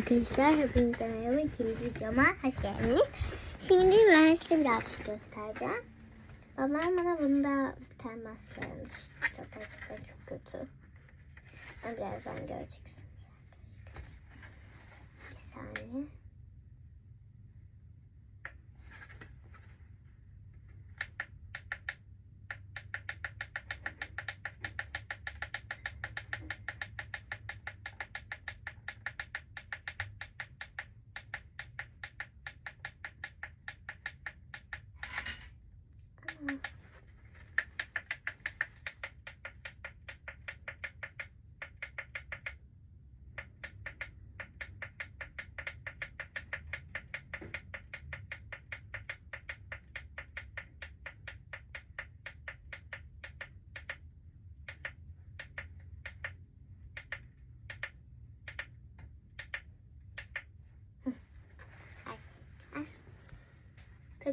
Arkadaşlar hepinize merhaba. İkinci videoma hoş geldiniz. Şimdi ben size biraz şey göstereceğim. Babam bana bunda bir tane maske almış. Çok gerçekten çok kötü. Ama birazdan göreceksiniz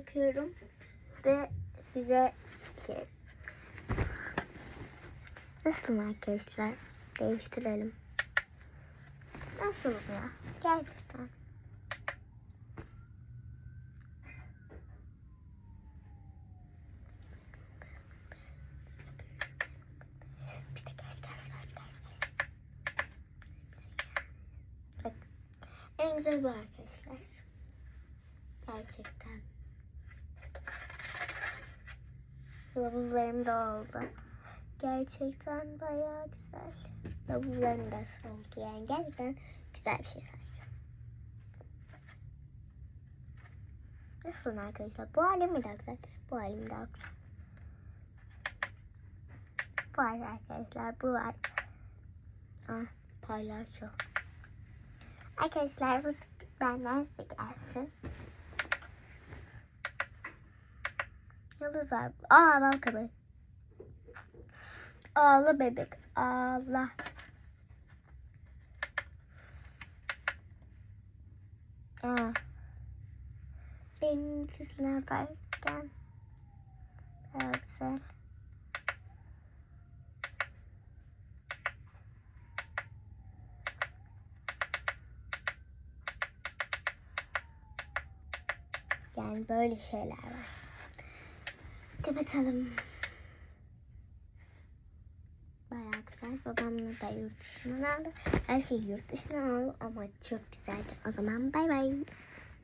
takıyorum. Ve size şey nasıl arkadaşlar değiştirelim. Nasıl ya gerçekten en güzel bu arkadaşlar. Gerçekten Lavuzlarım da oldu. Gerçekten bayağı güzel. Lavuzlarım da oldu. Yani gerçekten güzel bir şey sayıyorum. Nasıl arkadaşlar? Bu halim mi daha güzel? Bu halim daha güzel. Bu var arkadaşlar. Bu var. Ah paylaşıyor. Arkadaşlar bu benden size gelsin. Yıldız var. Aa bal kabağı. Ağla bebek. Ağla. Aa. Benim kızlar yaparken daha güzel. Yani böyle şeyler var. Kapatalım. Bayağı güzel. Babamla da yurt dışından aldı. Her şeyi yurt dışından aldı ama çok güzeldi. O zaman bay bay.